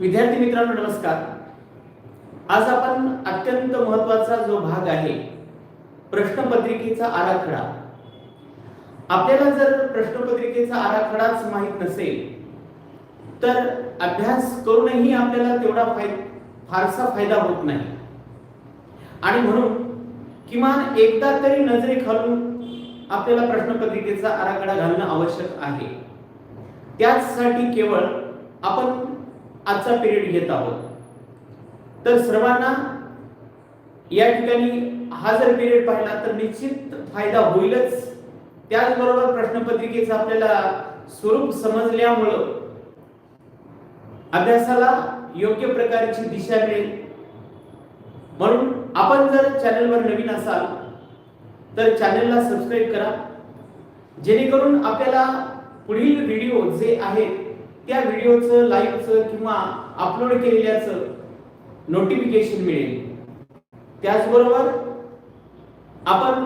विद्यार्थी मित्रांनो नमस्कार. आज आपण अत्यंत महत्त्वाचा जो भाग आहे प्रश्नपत्रिकेचा आराखडा. आपल्याला जर प्रश्नपत्रिकेचा आराखडाच माहीत नसेल तर अभ्यास करूनही आपल्याला तेवढा फाय फारसा फायदा होत नाही. आणि म्हणून किमान एकदा तरी नजरे खालून आपल्याला प्रश्नपत्रिकेचा आराखडा घालणं आवश्यक आहे. त्याचसाठी केवळ आपण आजचा पिरियड घेत आहोत. तर सर्वांना या ठिकाणी हा जर पिरियड पाहिला तर निश्चित फायदा होईलच. त्याचबरोबर प्रश्नपत्रिकेचं आपल्याला स्वरूप समजल्यामुळं अभ्यासाला योग्य प्रकारची दिशा मिळेल. म्हणून आपण जर चॅनलवर नवीन असाल तर चॅनलला सबस्क्राईब करा. जेणेकरून आपल्याला पुढील व्हिडिओ जे आहेत त्या व्हिडिओचं लाईव्हचं किंवा अपलोड केलेल्याचं नोटिफिकेशन मिळेल. त्याचबरोबर आपण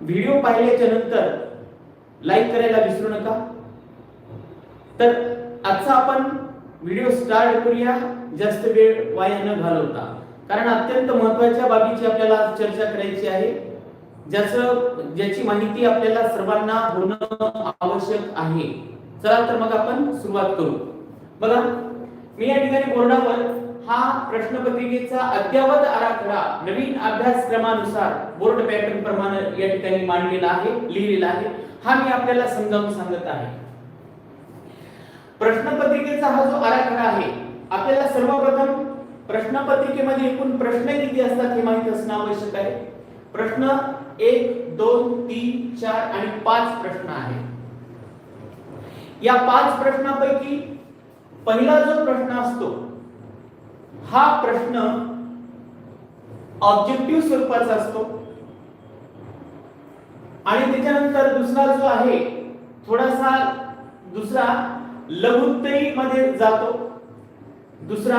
व्हिडिओ पाहिल्याच्या नंतर लाईक करायला विसरू नका. तर आजचा आपण व्हिडिओ स्टार्ट करूया. जास्त वेळ वाया न घालवता. कारण अत्यंत महत्त्वाच्या बाबीची आपल्याला चर्चा करायची आहे. ज्याचं ज्याची माहिती आपल्याला सर्वांना होणं आवश्यक आहे. चला तर मग आपण सुरुवात करू. बघा मी या ठिकाणी बोर्डावर हा प्रश्नपत्रिकेचा अद्ययावत आराखडा नवीन अभ्यासक्रमानुसार बोर्ड पॅटर्न प्रमाणे या ठिकाणी मांडलेला आहे लिहिलेला आहे. हा मी आपल्याला समजावून सांगत आहे. प्रश्नपत्रिकेचा हा जो आराखडा आहे आपल्याला सर्वप्रथम प्रश्नपत्रिकेमध्ये एकूण प्रश्न किती असतात हे माहीत असणं आवश्यक आहे. प्रश्न एक दोन तीन चार आणि पाच प्रश्न आहेत. या पाच प्रश्नापैकी पहिला जो प्रश्न असतो हा प्रश्न ऑब्जेक्टिव्ह स्वरूपाचा असतो. आणि त्याच्यानंतर दुसरा जो आहे थोडासा दुसरा लघुत्तरी मध्ये जातो. दुसरा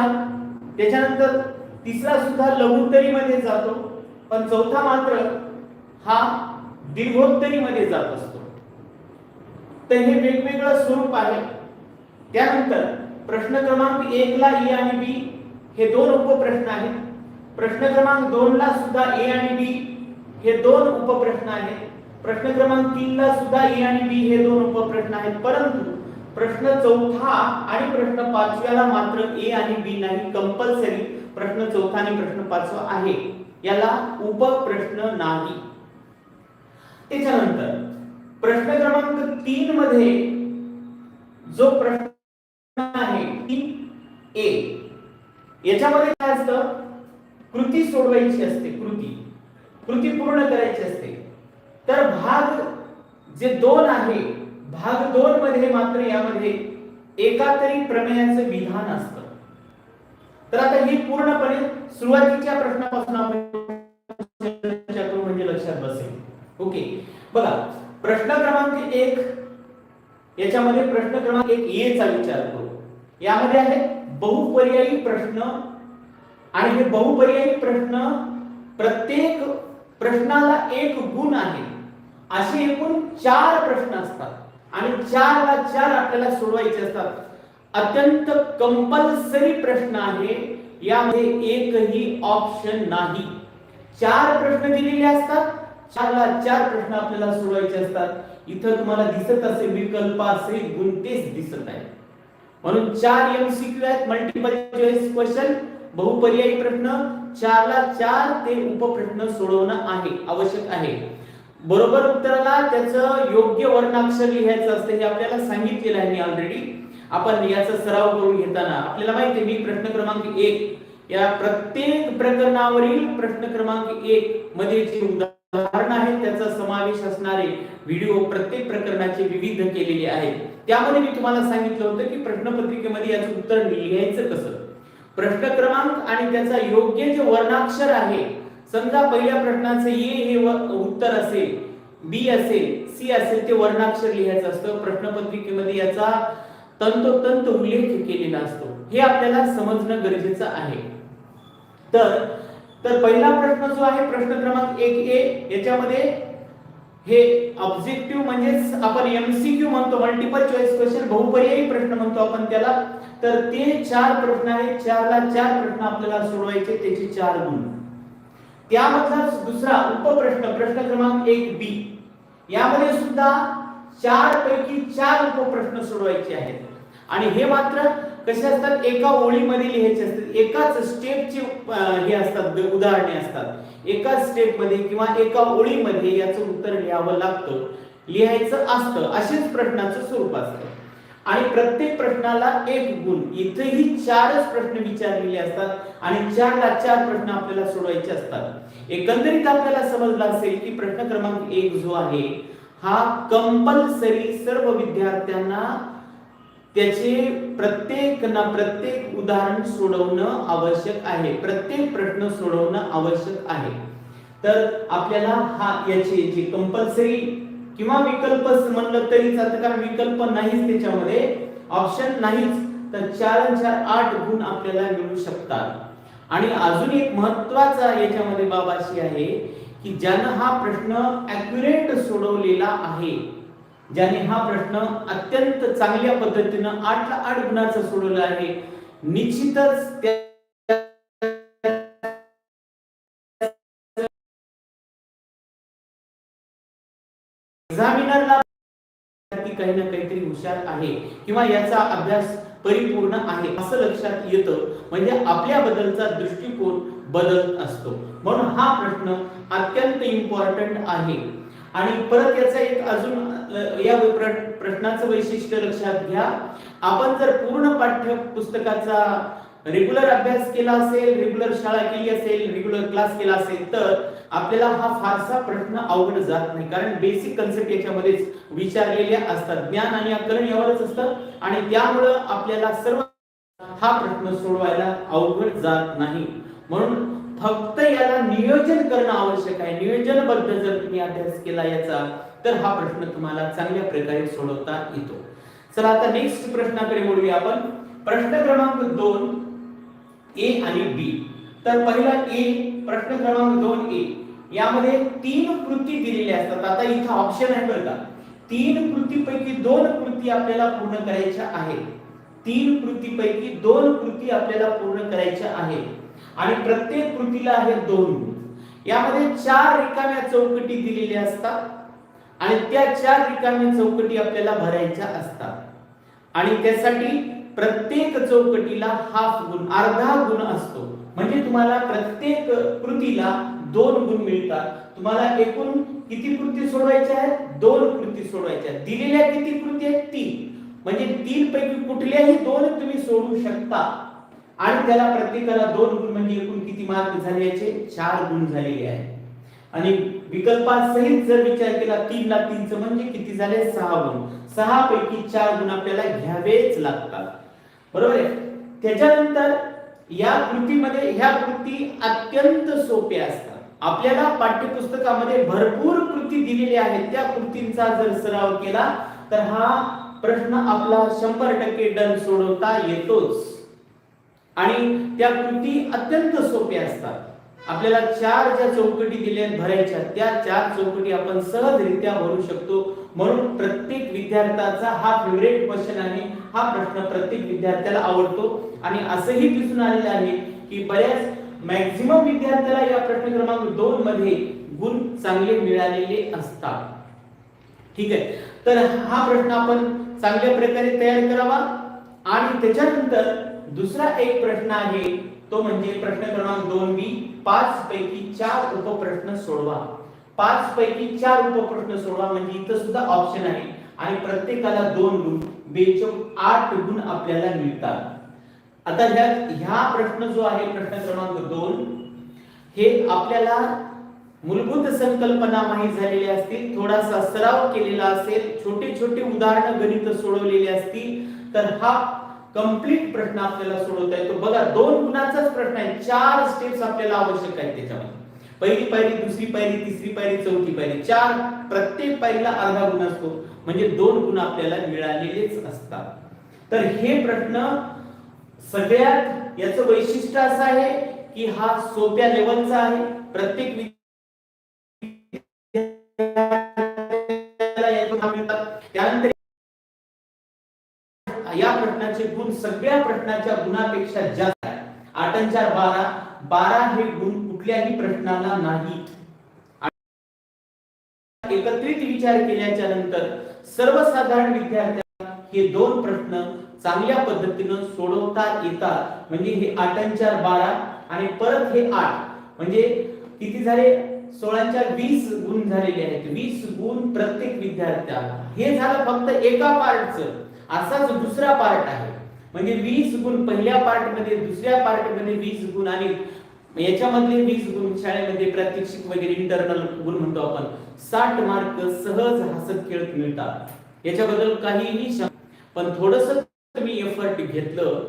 त्याच्यानंतर तिसरा सुद्धा लघुत्तरी मध्ये जातो. पण चौथा मात्र हा दीर्घोत्तरी मध्ये जात असतो. तर हे वेगवेगळं स्वरूप आहे. त्यानंतर प्रश्न क्रमांक एक ला ए आणि बी हे दोन उपप्रश्न आहेत. प्रश्न क्रमांक दोन ला सुद्धा ए आणि बी हे दोन उपप्रश्न आहेत. प्रश्न क्रमांक तीन ला सुद्धा ए आणि बी हे दोन उपप्रश्न आहेत. परंतु प्रश्न चौथा आणि प्रश्न पाचव्याला मात्र ए आणि बी नाही कंपल्सरी प्रश्न चौथा आणि प्रश्न पाचवा आहे. याला उपप्रश्न नाही. त्याच्यानंतर प्रश्न क्रमांक तीन मध्ये जो प्रश्न आहे तीन ए याच्यामध्ये काय असतं? कृती सोडवायची असते कृती. कृती पूर्ण करायची असते. तर भाग जे दोन आहे भाग दोन मध्ये मात्र यामध्ये एका तरी प्रमेयाचं विधान असतं. तर आता ही पूर्णपणे सुरुवातीच्या प्रश्नापासून आपण चर्चा करू म्हणजे लक्षात बसेल. ओके. बघा प्रश्न क्रमांक एक. याच्यामध्ये प्रश्न क्रमांक एक ए चा विचार करू. यामध्ये आहे बहुपर्यायी प्रश्न आणि हे बहुपर्यायी प्रश्न प्रत्येक प्रश्नाला एक गुण आहे. असे एकूण चार प्रश्न असतात. आणि चार ला चार आपल्याला सोडवायचे असतात. अत्यंत कंपल्सरी प्रश्न आहे. यामध्ये एकही ऑप्शन नाही. चार प्रश्न दिलेले असतात. चारला चार प्रश्न आपल्याला सोडवायचे असतात. इथं तुम्हाला दिसत असे विकल्प असे गुंतेच दिसत आहे म्हणून चार एमसीक्यू आहेत मल्टिपल चॉईस क्वेश्चन बहुपर्यायी प्रश्न चारला चार ते उपप्रश्न सोडवणं आहे आवश्यक आहे. बरोबर उत्तराला त्याचं योग्य वर्णाक्षर लिहायचं असतं हे आपल्याला सांगितलेलं आहे मी ऑलरेडी आपण याचा सराव करून घेताना आपल्याला माहिती आहे मी प्रश्न क्रमांक एक या प्रत्येक प्रकरणावरील प्रश्न क्रमांक एक मध्ये जे उदाहरण आहे त्याचा समावेश असणारे व्हिडिओ प्रत्येक प्रकरणाचे विविध केलेले आहेत. त्यामध्ये मी तुम्हाला सांगितलं होतं की प्रश्नपत्रिकेमध्ये याचं उत्तर लिहायचं कसं? प्रश्न क्रमांक आणि त्याचा योग्य जे वर्णाक्षर आहे समजा पहिल्या प्रश्नाचं ए हे उत्तर असेल बी असेल सी असेल ते वर्णाक्षर लिहायचं असतं. प्रश्नपत्रिकेमध्ये याचा तंतोतंत उल्लेख केलेला असतो. हे आपल्याला समजणं गरजेचं आहे. तर तर पहिला प्रश्न जो आहे प्रश्न क्रमांक एक ए याच्यामध्ये हे ऑब्जेक्टिव्ह म्हणजेच आपण एमसीक्यू म्हणतो मल्टिपल चॉईस क्वेश्चन बहुपर्यायी प्रश्न म्हणतो आपण त्याला. तर ते चार प्रश्न आहेत चारला चार प्रश्न आपल्याला सोडवायचे त्याचे चार गुण. त्यामधला दुसरा उपप्रश्न प्रश्न क्रमांक एक बी. यामध्ये सुद्धा चार पैकी चार उपप्रश्न सोडवायचे आहेत. आणि हे मात्र कसे असतात? एका ओळीमध्ये लिहायचे असतात. एकाच स्टेपची हे असतात उदाहरणे असतात. एकाच स्टेपमध्ये किंवा एका ओळीमध्ये याचं उत्तर लिहावं लागतं. लिहायचं असतं. असेच प्रश्नाचं स्वरूप असतं. आणि प्रत्येक प्रश्नाला एक गुण. इथेही चारच प्रश्न विचारलेले असतात आणि चारला चार प्रश्न आपल्याला सोडवायचे असतात. एकंदरीत आपल्याला समजलं असेल की प्रश्न क्रमांक एक जो आहे हा कंपल्सरी सर्व विद्यार्थ्यांना त्याचे प्रत्येक ना प्रत्येक उदाहरण सोडवणं आवश्यक आहे. प्रत्येक प्रश्न सोडवणं आवश्यक आहे. तर आपल्याला हा याचे जे कंपल्सरी किंवा विकल्प म्हणलं तरी चालतं कारण विकल्प नाहीच त्याच्यामध्ये ऑप्शन नाहीच तर चार चार आठ गुण आपल्याला मिळू शकतात. आणि अजून एक महत्त्वाचा याच्यामध्ये बाब अशी आहे की ज्यानं हा प्रश्न अॅक्युरेट सोडवलेला आहे ज्याने हा प्रश्न अत्यंत चांगल्या पद्धतीनं आठला आठ गुणाचा सोडवला आहे. निश्चितच एक्झामिनरला काही ना काहीतरी हुशार आहे किंवा याचा अभ्यास परिपूर्ण आहे असं लक्षात येतं. म्हणजे आपल्याबद्दलचा दृष्टिकोन बदलत असतो. म्हणून हा प्रश्न अत्यंत इम्पॉर्टंट आहे. आणि परत याचा एक अजून या प्रश्नाचं वैशिष्ट्य लक्षात घ्या. आपण जर पूर्ण पाठ्य पुस्तकाचा रेग्युलर अभ्यास केला असेल रेग्युलर शाळा केली असेल रेग्युलर क्लास केला असेल तर आपल्याला हा फारसा प्रश्न अवघड जात नाही. कारण बेसिक कन्सेप्ट याच्यामध्येच विचारलेल्या असतात. ज्ञान आणि आकलन यावरच असतं. आणि त्यामुळं आपल्याला सर्व हा प्रश्न सोडवायला अवघड जात नाही. म्हणून फक्त याला नियोजन करणं आवश्यक आहे. नियोजनबद्ध जर तुम्ही अभ्यास केला याचा तर हा प्रश्न तुम्हाला चांगल्या प्रकारे सोडवता येतो. चला आता नेक्स्ट प्रश्नाकडे बोलूया आपण. प्रश्न क्रमांक दोन ए आणि बी तर पहिला ए प्रश्न क्रमांक दोन ए यामध्ये तीन कृती दिलेल्या असतात. आता इथं ऑप्शन आहे बरं का. तीन कृतीपैकी दोन कृती आपल्याला पूर्ण करायच्या आहेत. तीन कृतीपैकी दोन कृती आपल्याला पूर्ण करायच्या आहेत. आणि प्रत्येक कृतीला आहेत दोन गुण. यामध्ये चार रिकाम्या चौकटी दिलेल्या असतात आणि त्या चार रिकाम्या चौकटी आपल्याला भरायच्या असतात. आणि त्यासाठी प्रत्येक चौकटीला हाफ गुण अर्धा गुण असतो. म्हणजे तुम्हाला प्रत्येक कृतीला दोन गुण मिळतात. तुम्हाला एकूण किती कृती सोडवायच्या आहेत? दोन कृती सोडवायच्या दिलेल्या किती कृती आहेत? तीन. म्हणजे तीन पैकी कुठल्याही दोन तुम्ही सोडू शकता. आणि त्याला प्रत्येकाला दोन गुण म्हणजे एकूण किती मार्क झाले याचे? चार गुण झालेले आहे आणि विकल्पासहित जर विचार केला तीन ला तीनचं म्हणजे किती झाले? सहा गुण. सहा पैकी चार गुण आपल्याला घ्यावेच लागतात. बरोबर आहे? त्याच्यानंतर या कृतीमध्ये ह्या कृती अत्यंत सोप्या असतात. आपल्याला पाठ्यपुस्तकामध्ये भरपूर कृती दिलेल्या आहेत. त्या कृतींचा जर सराव केला तर हा प्रश्न आपला शंभर टक्के डन सोडवता येतोच. आणि त्या कृती अत्यंत सोप्या असतात. आपल्याला चार ज्या चौकटी दिल्या भरायच्या त्या चार चौकटी आपण सहजरित्या भरू शकतो. म्हणून प्रत्येक विद्यार्थ्याचा हा फेवरेट क्वेश्चन आहे हा प्रश्न प्रत्येक विद्यार्थ्याला आवडतो. आणि असंही दिसून आलेलं आहे की बऱ्याच मॅक्झिमम विद्यार्थ्याला या प्रश्न क्रमांक दोन मध्ये गुण चांगले मिळालेले असतात. ठीक आहे? तर हा प्रश्न आपण चांगल्या प्रकारे तयार करावा. आणि त्याच्यानंतर दुसरा एक प्रश्न आहे तो म्हणजे प्रश्न क्रमांक दोन बी पाच पैकी चार उपप्रश्न सोडवा. पाच पैकी चार उपप्रश्न सोडवा म्हणजे इथं सुद्धा ऑप्शन आहे. आणि प्रत्येकाला दोन गुण बेचक आठ गुण आपल्याला मिळतात. आता ह्या ह्या प्रश्न जो आहे प्रश्न क्रमांक दोन हे आपल्याला मूलभूत संकल्पना माहीत झालेल्या असतील थोडासा सराव केलेला असेल छोटे छोटे उदाहरण गणित सोडवलेले असतील तर हा कंप्लीट प्रश्न आपल्याला सोडवता येतो. बघा दोन गुणाचाच प्रश्न आहे. चार स्टेप्स आपल्याला आवश्यक आहेत त्याच्यामध्ये. पहिली पायरी दुसरी पायरी तिसरी पायरी चौथी पायरी. चार प्रत्येक पायरीला अर्धा गुण असतो म्हणजे दोन गुण आपल्याला मिळालेलेच असतात. तर हे प्रश्न सगळ्यात याचं वैशिष्ट्य असं आहे की हा सोप्या लेवलचा आहे. प्रत्येक सगळ्या प्रश्नाच्या गुणापेक्षा जास्त आहे. आठ आणि चार बारा बारा हे गुण कुठल्याही प्रश्नाला नाही. एकत्रित विचार केल्याच्यानंतर सर्वसाधारण विद्यार्थ्यांना हे दोन प्रश्न चांगल्या पद्धतीनं सोडवता येतात. म्हणजे हे आठ आणि चार बारा आणि परत हे आठ. म्हणजे किती झाले? सोळाच्या वीस गुण झालेले आहेत. वीस गुण प्रत्येक विद्यार्थ्याला. हे झालं फक्त एका पार्टचं असाच दुसरा पार्ट आहे. म्हणजे वीस गुण पहिल्या पार्टमध्ये दुसऱ्या पार्टमध्ये वीस गुण आणि याच्यामधले वीस गुण शाळेमध्ये प्रात्यक्षिक वगैरे इंटरनल गुण म्हणतो आपण. साठ मार्क सहज हसत खेळत मिळतात. याच्याबद्दल काहीही पण थोडस तुम्ही एफर्ट घेतलं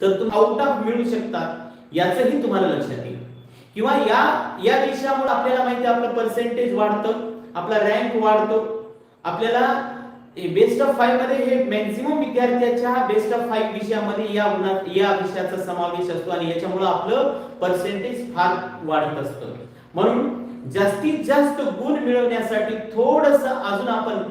तर तुम्ही आउट ऑफ मिळू शकतात याचही तुम्हाला लक्षात येईल. किंवा या या विषयामुळे आपल्याला माहिती आपलं पर्सेंटेज वाढतं आपला रँक वाढतो आपल्याला बेस्ट ऑफ फाईव्हमध्ये हे मॅक्झिमम विद्यार्थ्याच्या बेस्ट ऑफ फाईव्ह विषयामध्ये या या विषयाचा समावेश असतो आणि याच्यामुळे आपलं पर्सेंटेज फार वाढत असतं. म्हणून जास्तीत जास्त गुण मिळवण्यासाठी थोडस अजून आपण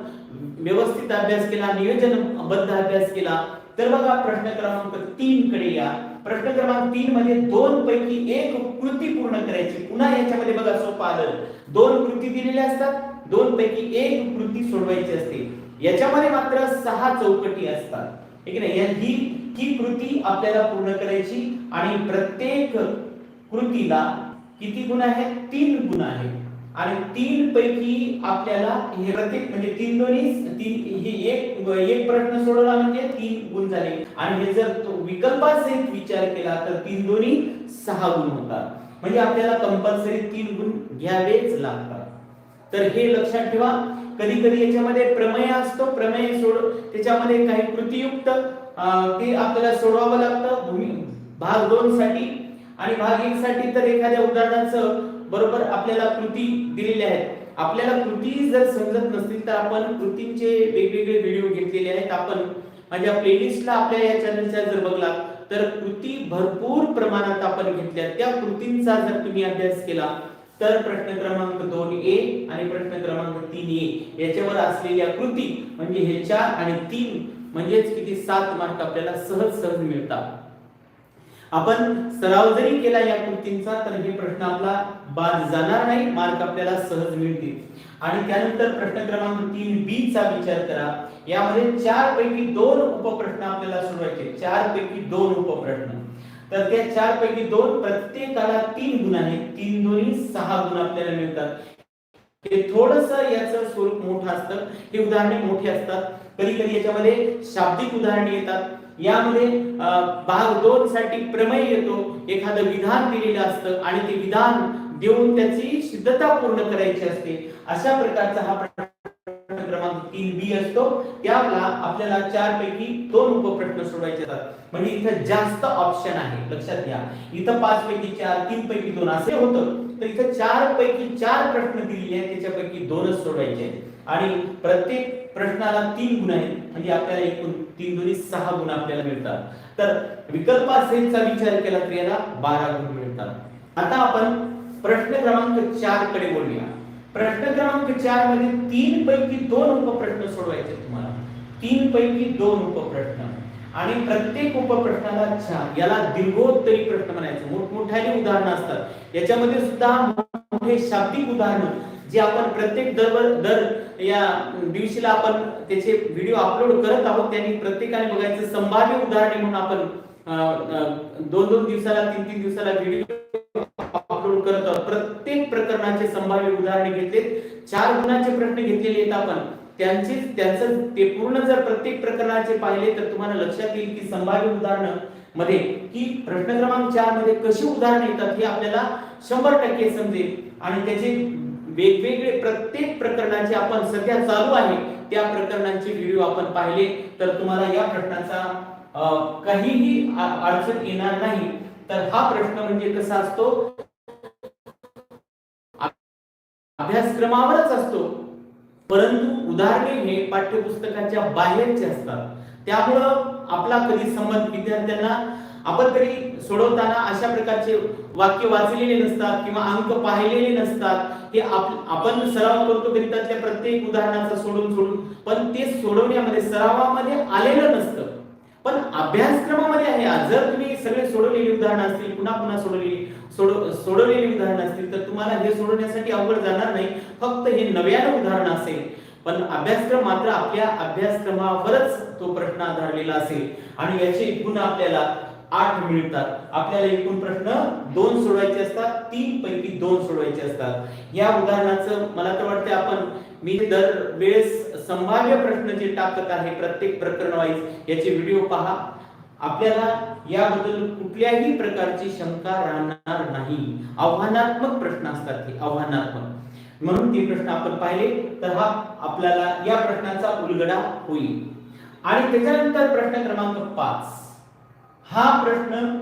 व्यवस्थित अभ्यास केला नियोजनबद्ध अभ्यास केला तर बघा प्रश्न क्रमांक तीन कडे या. प्रश्न क्रमांक तीन मध्ये दोन पैकी एक कृती पूर्ण करायची. पुन्हा याच्यामध्ये बघा सोपं आलं. दोन कृती दिलेल्या असतात दोन पैकी एक कृती सोडवायची असते. याच्यामध्ये मात्र सहा चौकटी असतात. ठीक आहे ना? या- ही ही कृती आपल्याला पूर्ण करायची आणि प्रत्येक कृतीला किती गुण आहेत? तीन गुण आहेत. आणि तीन पैकी आपल्याला हे प्रत्येक म्हणजे तीन दोन्ही तीन हे एक एक प्रश्न सोडवला म्हणजे तीन गुण झाले. आणि हे जर विकल्पाचे विकल्पासहित विचार केला तर तीन दोन्ही सहा गुण होतात. म्हणजे आपल्याला कंपल्सरी तीन गुण घ्यावेच लागतात. तर हे लक्षात ठेवा. कधी कधी याच्यामध्ये प्रमेय असतो प्रमेय सोड त्याच्यामध्ये काही कृतीयुक्त ते आपल्याला सोडवावं लागतं. भूमी भाग दोन साठी. आणि भाग एक साठी तर एखाद्या उदाहरणाचं बरोबर आपल्याला कृती दिलेल्या आहेत. आपल्याला कृती जर समजत नसतील तर आपण कृतींचे वेगवेगळे व्हिडिओ घेतलेले आहेत. आपण माझ्या प्लेलिस्टला आपल्या या चॅनलच्या जर बघला तर कृती भरपूर प्रमाणात आपण घेतल्या त्या कृतींचा जर तुम्ही अभ्यास केला तर प्रश्न क्रमांक दोन ए आणि प्रश्न क्रमांक तीन ए याच्यावर असलेल्या कृती म्हणजे हे चार आणि तीन म्हणजेच किती? सात मार्क आपल्याला सहज सहज मिळतात. आपण सराव जरी केला या कृतींचा तर हे प्रश्न आपला बाद जाणार नाही मार्क आपल्याला सहज मिळतील. आणि त्यानंतर प्रश्न क्रमांक तीन बी चा विचार करा. यामध्ये चार पैकी दोन उपप्रश्न आपल्याला सोडवायचे चार पैकी दोन उपप्रश्न. तर त्या चार पैकी दोन प्रत्येकाला तीन गुण आहेत. तीन दोन्ही सहा गुण आपल्याला मिळतात. हे थोडस याचं स्वरूप मोठं असतं. हे उदाहरणे मोठी असतात. कधी कधी याच्यामध्ये शाब्दिक उदाहरणे येतात. यामध्ये भाग दोन साठी प्रमेय येतो. एखादं विधान दिलेलं असतं आणि ते विधान देऊन त्याची सिद्धता पूर्ण करायची असते. अशा प्रकारचा हा प्रश्न क्रमांक तीन बी असतो. त्याला आपल्याला चार पैकी दोन उपप्रश्न सोडवायचे असतात. म्हणजे इथं जास्त ऑप्शन आहे. लक्षात घ्या. इथं पाच पैकी चार तीन पैकी दोन असे होतं. तर इथं चार पैकी चार प्रश्न दिलेले आहेत. त्याच्यापैकी दोनच सोडवायचे आहेत. आणि प्रत्येक प्रश्नाला तीन गुण आहेत. म्हणजे आपल्याला एकूण तीन दोन्ही सहा गुण आपल्याला मिळतात. तर विकल्पासहितचा विचार केला तर याला बारा गुण मिळतात. आता आपण प्रश्न क्रमांक चारकडे बोलूया. प्रश्न क्रमांक चारमध्ये तीन पैकी दोन उपप्रश्न सोडवायचे तुम्हाला. तीन पैकी दोन उपप्रश्न. आणि प्रत्येक उपप्रश्नाला चार याला दीर्घोत्तरी प्रश्न म्हणायचं. मोठमोठ्याने उदाहरणं असतात. याच्यामध्ये सुद्धा मोठे शाब्दिक उदाहरण. जे आपण प्रत्येक दर दर या दिवशीला आपण त्याचे व्हिडिओ अपलोड करत आहोत त्यांनी प्रत्येकाने बघायचं संभाव्य उदाहरणे म्हणून आपण दोन दोन दिवसाला तीन तीन दिवसाला व्हिडिओ अपलोड करत प्रत्येक प्रकरणाचे संभाव्य उदाहरणे घेतले चार गुणांचे प्रश्न घेतलेले आहेत आपण. त्यांचे त्यांचं ते पूर्ण जर प्रत्येक प्रकरणाचे पाहिले तर तुम्हाला लक्षात येईल की संभाव्य उदाहरणमध्ये की प्रश्न क्रमांक चारमध्ये कशी उदाहरणं येतात हे आपल्याला शंभर टक्के समजेल. आणि त्याचे वेगवेगळे प्रत्येक प्रकरणाचे आपण सध्या चालू आहे त्या प्रकरणांचे व्हिडिओ आपण पाहिले तर तुम्हाला या प्रश्नाचा काहीही अडचण येणार नाही. तर हा प्रश्न म्हणजे कसा असतो? अभ्यासक्रमावरच असतो. परंतु उदाहरणे हे पाठ्यपुस्तकाच्या बाहेरचे असतात. त्यामुळं आपला कधी संबंध विद्यार्थ्यांना आपण तरी सोडवताना अशा प्रकारचे वाक्य वाचलेले नसतात किंवा अंक पाहिलेले नसतात. हे आपण सराव करतो गणितातल्या प्रत्येक उदाहरणाचं सोडून सोडून. पण ते सोडवण्यामध्ये सरावामध्ये आलेलं नसतं. पण अभ्यासक्रमामध्ये आहे. जर तुम्ही सगळे सोडवलेली उदाहरणं असतील पुन्हा पुन्हा सोडवलेली सोडव सोडवलेली उदाहरणं असतील तर तुम्हाला हे सोडवण्यासाठी अवघड जाणार नाही. फक्त हे नव्यानं उदाहरण असेल. पण अभ्यासक्रम मात्र आपल्या अभ्यासक्रमावरच तो प्रश्न आधारलेला असेल. आणि याचे एकूण आपल्याला आठ मिळतात. आपल्याला एकूण प्रश्न दोन सोडवायचे असतात तीन पैकी दोन सोडवायचे असतात. या उदाहरणाचं मला तर वाटतं आपण मी दर वेळेस संभाव्य प्रश्न जे टाकत आहे प्रत्येक प्रकरण वाईज याचे व्हिडिओ पहा. आपल्याला याबद्दल कुठल्याही प्रकारची शंका राहणार नाही. आव्हानात्मक प्रश्न असतात हे आव्हानात्मक. म्हणून ते प्रश्न आपण पाहिले तर हा आपल्याला या प्रश्नाचा उलगडा होईल. आणि त्याच्यानंतर प्रश्न क्रमांक पाच. हा प्रश्न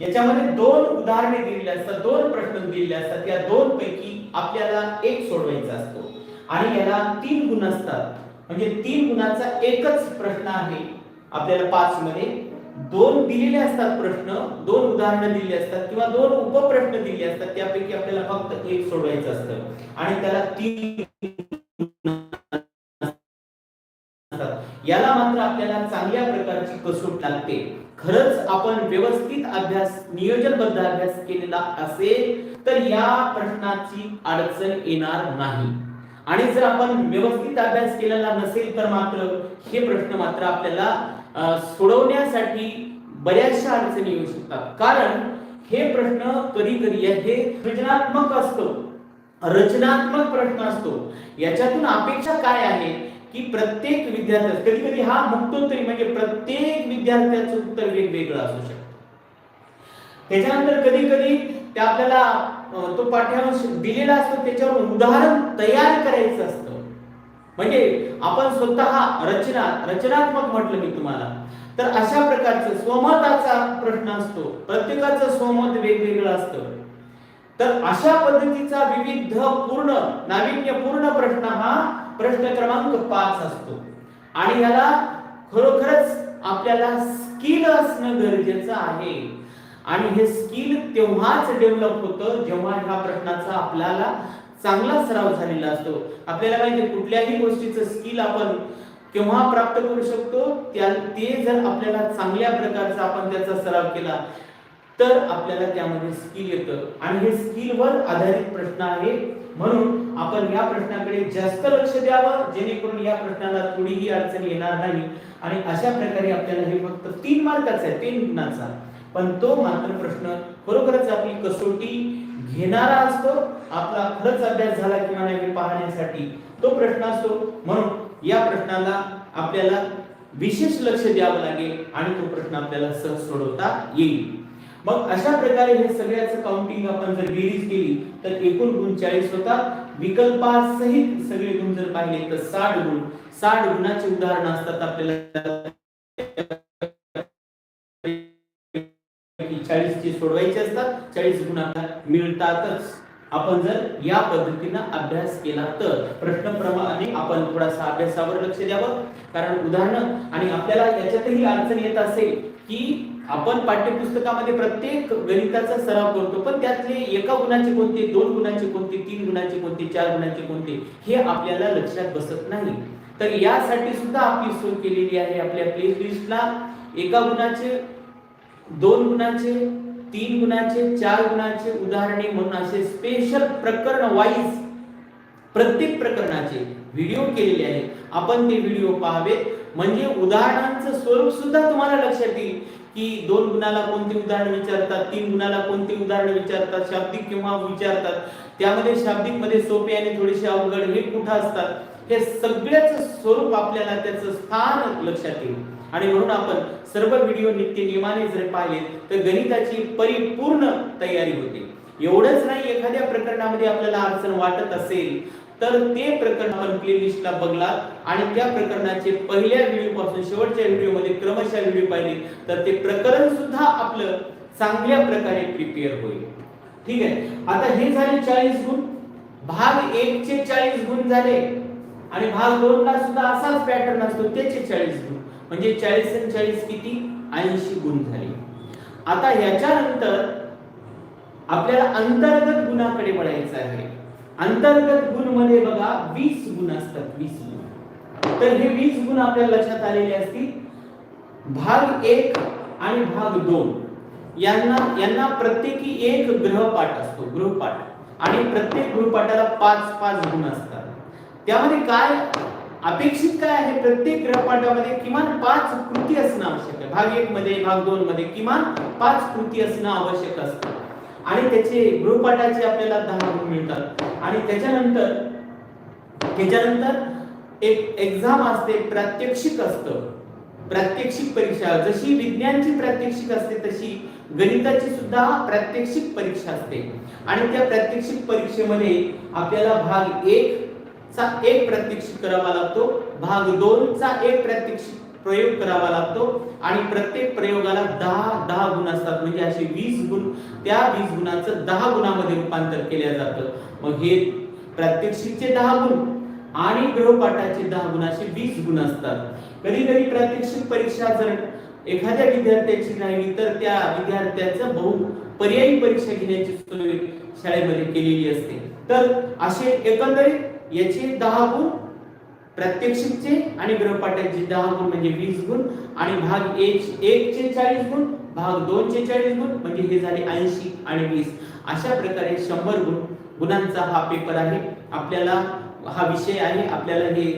याच्यामध्ये दोन उदाहरणे दिलेली असतात दोन प्रश्न दिलेले असतात. या दोन पैकी आपल्याला एक सोडवायचा असतो. आणि याला तीन गुण असतात. म्हणजे तीन गुणाचा एकच प्रश्न आहे आपल्याला पाच मध्ये दोन दिलेले असतात प्रश्न दोन उदाहरणं दिली असतात किंवा दोन उपप्रश्न दिले असतात त्यापैकी आपल्याला फक्त एक सोडवायचं असतं. आणि त्याला तीन याला मात्र आपल्याला चांगल्या प्रकारची कसोट लागते. खरंच आपण व्यवस्थित अभ्यास नियोजनबद्ध अभ्यास केलेला असेल तर या प्रश्नाची अडचण येणार नाही. आणि जर आपण व्यवस्थित अभ्यास केलेला नसेल तर मात्र हे प्रश्न मात्र आपल्याला सोडवण्यासाठी बऱ्याचशा अडचणी येऊ शकतात. कारण हे प्रश्न कधी कधी हे रचनात्मक असतो. रचनात्मक प्रश्न असतो. याच्यातून अपेक्षा काय आहे? की प्रत्येक विद्यार्थ्या कधी कधी हा मुक्तोत्तरी म्हणजे प्रत्येक विद्यार्थ्याचं उत्तर वेगवेगळं असू शकतं. त्याच्यानंतर कधी कधी ते आपल्याला तो पाठ्यांश दिलेला असतो त्याच्यावर उदाहरण तयार करायचं असतं. म्हणजे आपण स्वतः रचना रचनात्मक म्हटलं मी तुम्हाला. तर अशा प्रकारचं स्वमताचा प्रश्न असतो. प्रत्येकाचं स्वमत वेगवेगळं असतं. तर अशा पद्धतीचा विविध पूर्ण नाविन्यपूर्ण प्रश्न हा प्रश्न क्रमांक पाच असतो. आणि याला खरोखरच आपल्याला स्किल असणं गरजेचं आहे. आणि हे स्किल तेव्हाच डेव्हलप होतं जेव्हा ह्या प्रश्नाचा आपल्याला चांगला सराव झालेला असतो. आपल्याला माहिती कुठल्याही गोष्टीचं स्किल आपण केव्हा प्राप्त करू शकतो त्या ते जर आपल्याला चांगल्या प्रकारचा आपण त्याचा सराव केला तर आपल्याला त्यामध्ये स्किल येतं. आणि हे स्किलवर आधारित प्रश्न आहे. म्हणून आपण या प्रश्नाकडे जास्त लक्ष द्यावं जेणेकरून या प्रश्नाला थोडीही अडचण येणार नाही. आणि अशा प्रकारे आपल्याला हे फक्त तीन मार्काचं आहे तीन गुणांचा. पण तो मात्र प्रश्न खरोखरच आपली कसोटी घेणारा असतो? आपला खरंच अभ्यास झाला किंवा नाही हे पाहण्यासाठी तो प्रश्न असतो. म्हणून या प्रश्नाला आपल्याला विशेष लक्ष द्यावं लागेल आणि तो प्रश्न आपल्याला सहज सोडवता येईल. मग अशा प्रकारे हे सगळ्याचं काउंटिंग आपण जर बेरीज केली तर एकूण गुण चाळीस होतात विकल्पासहित सगळे गुण जर पाहिले तर साठ गुण. साठ गुणाचे उदाहरण असतात आपल्याला. चाळीस चे सोडवायचे असतात चाळीस गुण आपल्याला मिळतातच. आपण जर या पद्धतीनं अभ्यास केला तर प्रश्न प्रमाणे आपण थोडासा अभ्यासावर लक्ष द्यावं. कारण उदाहरण आणि आपल्याला याच्यातही अडचण येत असेल की आपण पाठ्यपुस्तकामध्ये प्रत्येक गणिताचा सराव करतो पण त्यातले एका गुणाचे कोणते दोन गुणाचे कोणते तीन गुणाचे कोणते चार गुणाचे कोणते हे आपल्याला लक्षात बसत नाही. तर यासाठी सुद्धा आपली सोय केलेली आहे आपल्या प्लेलिस्टला एका गुणाचे दोन गुणाचे तीन गुणाचे चार गुणाचे उदाहरणे म्हणून असे स्पेशल प्रकरण वाईज प्रत्येक प्रकरणाचे व्हिडिओ केलेले आहे. आपण ते व्हिडिओ पाहावेत. म्हणजे उदाहरणांचं स्वरूप सुद्धा तुम्हाला लक्षात येईल की दोन गुणाला कोणते उदाहरण विचारतात तीन गुणाला कोणते उदाहरण विचारतात शाब्दिक किंवा विचारतात त्यामध्ये शाब्दिकमध्ये सोपे आणि थोडेसे अवघड हे कुठं असतात? हे सगळ्याच स्वरूप आपल्याला त्याचं स्थान लक्षात येईल. आणि म्हणून आपण सर्व व्हिडिओ नित्य नियमाने जर पाहिले तर गणिताची परिपूर्ण तयारी होते. एवढंच नाही एखाद्या प्रकरणामध्ये आपल्याला अडचण वाटत असेल तर ते प्रकरण आपण प्लेलिस्टला बघला. आणि त्या प्रकरणाचे पहिल्या व्हिडिओ पासून शेवटच्या व्हिडिओमध्ये क्रमशः व्हिडिओ पाहिले तर ते प्रकरण सुद्धा आपलं चांगल्या प्रकारे प्रिपेअर होईल. ठीक आहे? आता हे झाले चाळीस गुण. भाग एक चे चाळीस गुण झाले. आणि भाग दोनला सुद्धा असाच पॅटर्न असतो त्याचे चाळीस गुण. म्हणजे चाळीस आणि चाळीस किती? ऐंशी गुण झाले. आता ह्याच्यानंतर आपल्याला अंतर्गत गुणाकडे वळायचं आहे. अंतर्गत गुणमध्ये बघा वीस गुण असतात वीस गुण. तर हे वीस गुण आपल्याला लक्षात आलेले असतील. भाग एक आणि भाग दोन यांना यांना प्रत्येकी एक ग्रहपाठ असतो गृहपाठ. आणि प्रत्येक गृहपाठाला पाच पाच गुण असतात. त्यामध्ये काय अपेक्षित काय आहे? प्रत्येक गृहपाठामध्ये किमान पाच कृती असणं आवश्यक आहे. भाग एक मध्ये भाग दोन मध्ये किमान पाच कृती असणं आवश्यक असतं. आणि त्याचे गृहपाठाचे आपल्याला दहा गुण मिळतात. आणि त्याच्यानंतर त्याच्यानंतर एक एक्झाम असते प्रात्यक्षिक असतं. प्रात्यक्षिक परीक्षा. जशी विज्ञानची प्रात्यक्षिक असते तशी गणिताची सुद्धा प्रात्यक्षिक परीक्षा असते. आणि त्या प्रात्यक्षिक परीक्षेमध्ये आपल्याला भाग एक चा एक प्रात्यक्षिक करावा लागतो. भाग दोन चा एक प्रात्यक्षिक प्रयोग करावा लागतो. आणि प्रत्येक प्रयोगाला दहा दहा गुण असतात. म्हणजे असे वीस गुण त्या वीस गुणाचं दहा गुणामध्ये रूपांतर केलं जातं. मग हे प्रात्यक्षिकचे दहा गुण आणि गृहपाठाचे दहा गुण असे वीस गुण असतात. कधी कधी प्रात्यक्षिक परीक्षा जर एखाद्या विद्यार्थ्याची राहिली तर त्या विद्यार्थ्याचं बहु पर्यायी परीक्षा घेण्याची सोय शाळेमध्ये केलेली असते. तर असे एकंदरीत याचे दहा गुण प्रत्यक्षिकचे आणि गृहपाठाचे दहा गुण म्हणजे वीस गुण आणि भाग एक एक चे चाळीस गुण भाग दोन चे चाळीस गुण म्हणजे हे झाले ऐंशी आणि वीस. अशा प्रकारे शंभर गुण गुणांचा हा पेपर आहे. आपल्याला हा विषय आहे. आपल्याला हे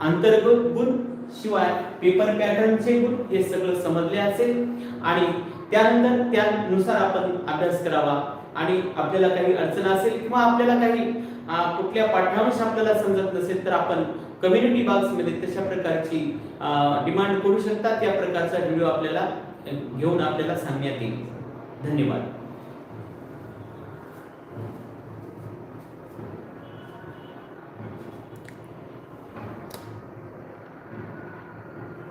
अंतर्गत गुण शिवाय पेपर पॅटर्नचे गुण हे सगळं समजले असेल. आणि त्यानंतर त्यानुसार आपण अभ्यास करावा. आणि आपल्याला काही अडचण असेल किंवा आपल्याला काही कुठल्या पाठ्यांश आपल्याला समजत नसेल तर आपण कम्युनिटी बॉक्समध्ये तशा प्रकारची डिमांड करू शकता. त्या प्रकारचा व्हिडिओ आपल्याला घेऊन आपल्याला सांगण्यात येईल. धन्यवाद.